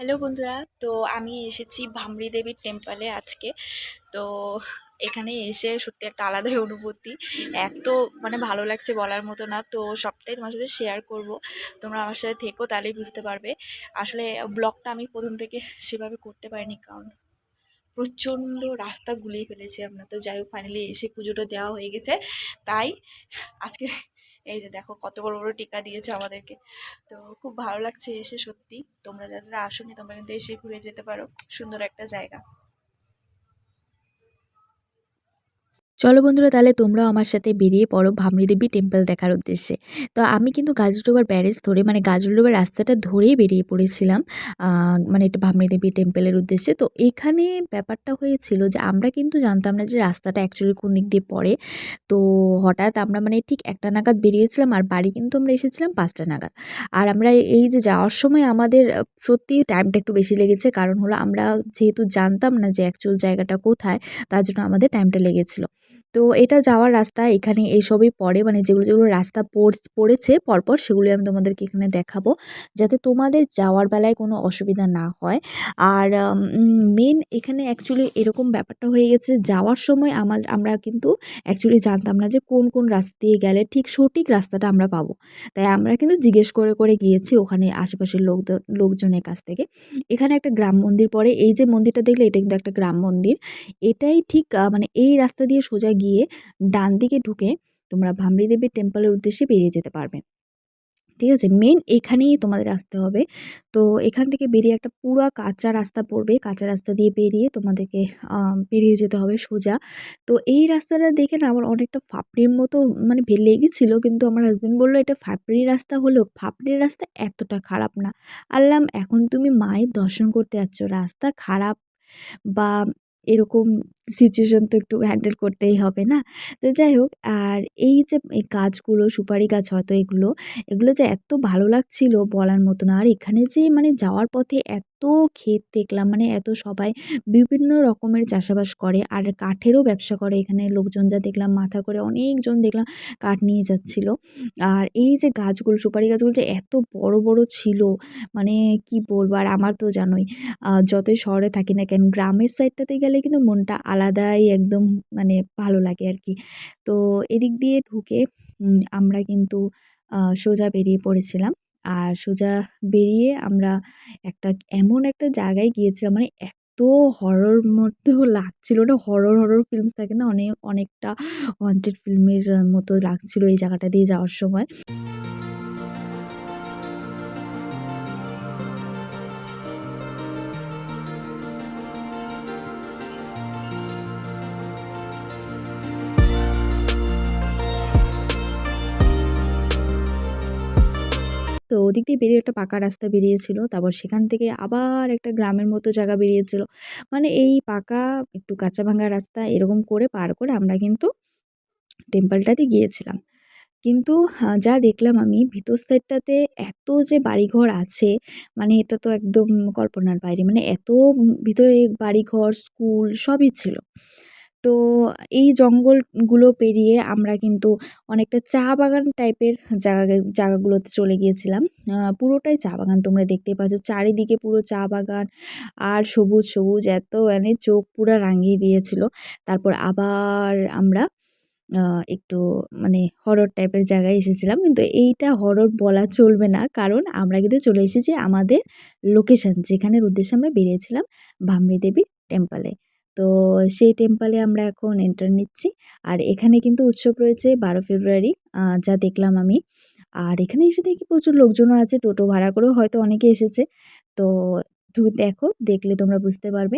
Hello বন্ধুরা, তো আমি এসেছি ভামরি দেবীর টেম্পলে আজকে। তো এখানে এসে সত্যি একটা আলাদাই অনুভূতি। এত মানে ভালো লাগছে বলার মতো না, তো সবটাই তোমার সাথে শেয়ার করব। তোমরা আমার সাথে থেকো, তাহলেই বুঝতে পারবে। আসলে ব্লগটা আমি প্রথম থেকে সেভাবে করতে পারিনি, কারণ প্রচণ্ড রাস্তা গুলিয়ে ফেলেছি আমরা। তো যাই হোক ফাইনালি এসে পুজোটা দেওয়া হয়ে গেছে। তাই আজকে এই যে দেখো কত বড় বড় টিকা দিয়েছে আমাদেরকে। তো খুব ভালো লাগছে এসে সত্যি। তোমরা যারা আসনি, তোমরা কিন্তু এসে ঘুরে যেতে পারো। সুন্দর একটা জায়গা। চলো বন্ধুরা তাহলে তোমরাও আমার সাথে বেরিয়ে পড়ো ভামরি দেবী টেম্পল দেখার উদ্দেশ্যে। তো আমি কিন্তু গাজরডোবার ব্যারেজ ধরে মানে গাজরডোবার রাস্তাটা ধরেই বেরিয়ে পড়েছিলাম মানে এটা ভামরি দেবী টেম্পলের উদ্দেশ্যে। তো এখানে ব্যাপারটা হয়েছিল যে আমরা কিন্তু জানতাম না যে রাস্তাটা অ্যাকচুয়ালি কোন দিক দিয়ে পড়ে। তো হঠাৎ আমরা মানে ঠিক একটা নাগাদ বেরিয়েছিলাম আর বাড়ি কিন্তু আমরা এসেছিলাম পাঁচটা নাগাদ। আর আমরা এই যে যাওয়ার সময় আমাদের সত্যি টাইমটা একটু বেশি লেগেছে, কারণ হলো আমরা যেহেতু জানতাম না যে অ্যাকচুয়াল জায়গাটা কোথায়, তার জন্য আমাদের টাইমটা লেগেছিল। তো এটা যাওয়ার রাস্তা এখানে এইসবই পড়ে মানে যেগুলো যেগুলো রাস্তা পড়- পড়েছে পরপর সেগুলো আমি তোমাদেরকে এখানে দেখাবো যাতে তোমাদের যাওয়ার বেলায় কোনো অসুবিধা না হয়। আর মেন এখানে অ্যাকচুয়ালি এরকম ব্যাপারটা হয়ে গেছে যাওয়ার সময় আমার আমরা কিন্তু অ্যাকচুয়ালি জানতাম না যে কোন কোন রাস্তা দিয়ে গেলে ঠিক সঠিক রাস্তাটা আমরা পাবো। তাই আমরা কিন্তু জিজ্ঞেস করে করে গিয়েছি ওখানে আশেপাশের লোক লোকজনের কাছ থেকে। এখানে একটা গ্রাম মন্দির পড়ে, এই যে মন্দিরটা দেখলে এটা কিন্তু একটা গ্রাম মন্দির। এটাই ঠিক মানে এই রাস্তা দিয়ে সোজা গিয়ে ডান দিকে ঢুকে তোমরা ভামরি দেবীর টেম্পলের উদ্দেশ্যে বেরিয়ে যেতে পারবে। ঠিক আছে? মেন এখানেই তোমাদের আসতে হবে। তো এখান থেকে বেরিয়ে একটা পুরো কাঁচা রাস্তা পড়বে। কাঁচা রাস্তা দিয়ে বেরিয়ে তোমাদেরকে বেরিয়ে যেতে হবে সোজা। তো এই রাস্তাটা দেখে না আমার অনেকটা ফাপড়ির মতো মানে লেগেছিল। কিন্তু আমার হাজব্যান্ড বলল, এটা ফাপড়ি রাস্তা হলেও ফাপড়ির রাস্তা এতটা খারাপ না। আল্লাম, এখন তুমি মায়ের দর্শন করতে যাচ্ছ। রাস্তা খারাপ বা এরকম সিচুয়েশন তো একটু হ্যান্ডেল করতেই হবে, না? তো যাই হোক, আর এই যে এই গাছগুলো, সুপারি গাছ হয়তো এগুলো এগুলো যে এত ভালো লাগছিল বলার মতো না। আর এখানে যে মানে যাওয়ার পথে এত ক্ষেত দেখলাম মানে এত সবাই বিভিন্ন রকমের চাষাবাস করে, আর কাঠেরও ব্যবসা করে। এখানে লোকজন যা দেখলাম, মাথা করে অনেকজন দেখলাম কাঠ নিয়ে যাচ্ছিল। আর এই যে গাছগুলো, সুপারি গাছগুলো যে এত বড় বড় ছিল মানে কি বলব? আর আমার তো জানোই যতই শহরে থাকি না কেন, গ্রামের সাইডটাতে গেলে কিন্তু মনটা আলাদাই একদম মানে ভালো লাগে আর কি। তো এদিক দিয়ে ঢুকে আমরা কিন্তু সোজা বেরিয়ে পড়েছিলাম। আর সোজা বেরিয়ে আমরা একটা এমন একটা জায়গায় গিয়েছিলাম মানে এত হরর মতো লাগছিল না হরর হরর ফিল্মস থাকে না, অনেক, অনেকটা হন্টেড ফিল্মের মতো লাগছিল এই জায়গাটা দিয়ে যাওয়ার সময়। ওদিক দিয়ে বেরিয়ে একটা পাকা রাস্তা বেরিয়েছিল, তারপর সেখান থেকে আবার একটা গ্রামের মতো জায়গা বেরিয়েছিল। মানে এই পাকা, একটু কাঁচা ভাঙা রাস্তা এরকম করে পার করে আমরা কিন্তু টেম্পলটাতে গিয়েছিলাম। কিন্তু যা দেখলাম আমি, ভিতর সাইডটাতে এত যে বাড়িঘর আছে মানে এটা তো একদম কল্পনার বাইরে মানে এত ভিতরে বাড়িঘর, স্কুল সবই ছিল। তো এই জঙ্গলগুলো পেরিয়ে আমরা কিন্তু অনেকটা চা বাগান টাইপের জায়গা জায়গাগুলোতে চলে গিয়েছিলাম। পুরোটাই চা বাগান, তোমরা দেখতে পাচ্ছ। চারিদিকে পুরো চা বাগান আর সবুজ সবুজ, এত মানে চোখ পুরো রাঙিয়ে দিয়েছিল। তারপর আবার আমরা একটু মানে হরর টাইপের জায়গায় এসেছিলাম। কিন্তু এইটা হরর বলা চলবে না। কারণ আমরা কিন্তু চলে এসেছি আমাদের লোকেশন যেখানের উদ্দেশ্যে আমরা বেরিয়েছিলাম ভামরি দেবী টেম্পলে তো সেই টেম্পলে আমরা এখন এন্টার নিচ্ছি। আর এখানে কিন্তু উৎসব রয়েছে বারো ফেব্রুয়ারি যা দেখলাম আমি। আর এখানে এসে দেখি প্রচুর লোকজনও আছে, টোটো ভাড়া করেও হয়তো অনেকে এসেছে। তো দেখো, দেখলে তোমরা বুঝতে পারবে।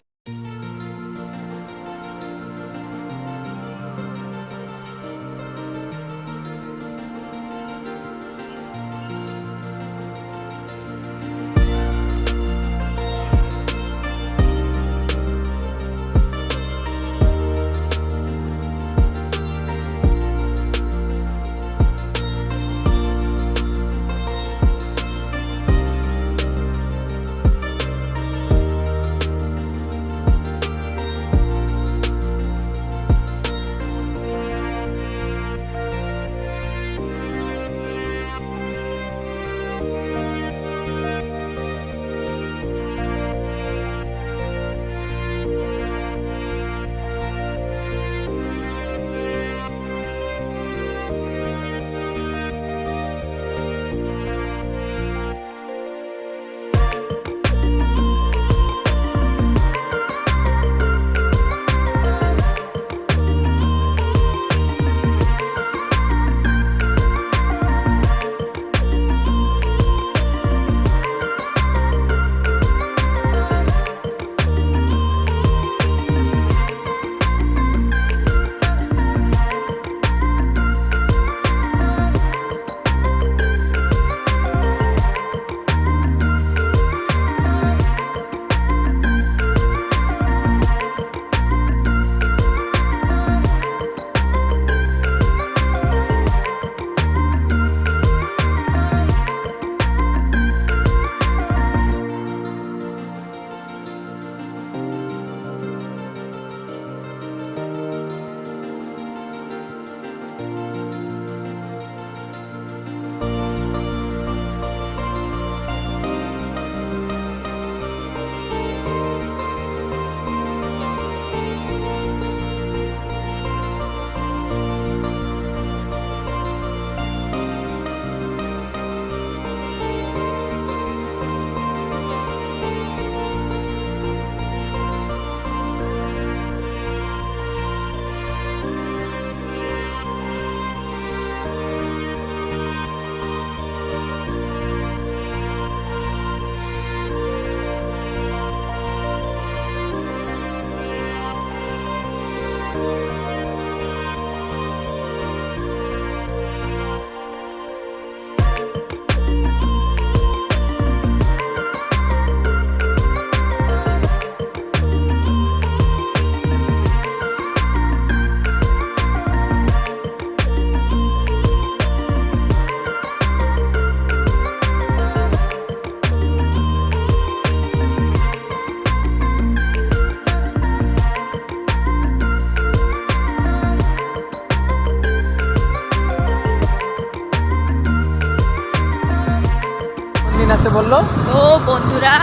বলল? তো বন্ধুরা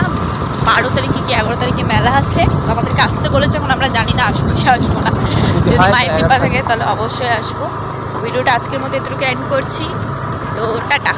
বারো তারিখে কি এগারো তারিখে মেলা আছে? আমাদেরকে আসতে বলেছে এখন আমরা জানি না আসব কি আসব না। যদি মায়ের কৃপা থাকে তাহলে অবশ্যই আসব। ভিডিওটা আজকের মধ্যে এতটুকু এন্ড করছি। তো টাটা।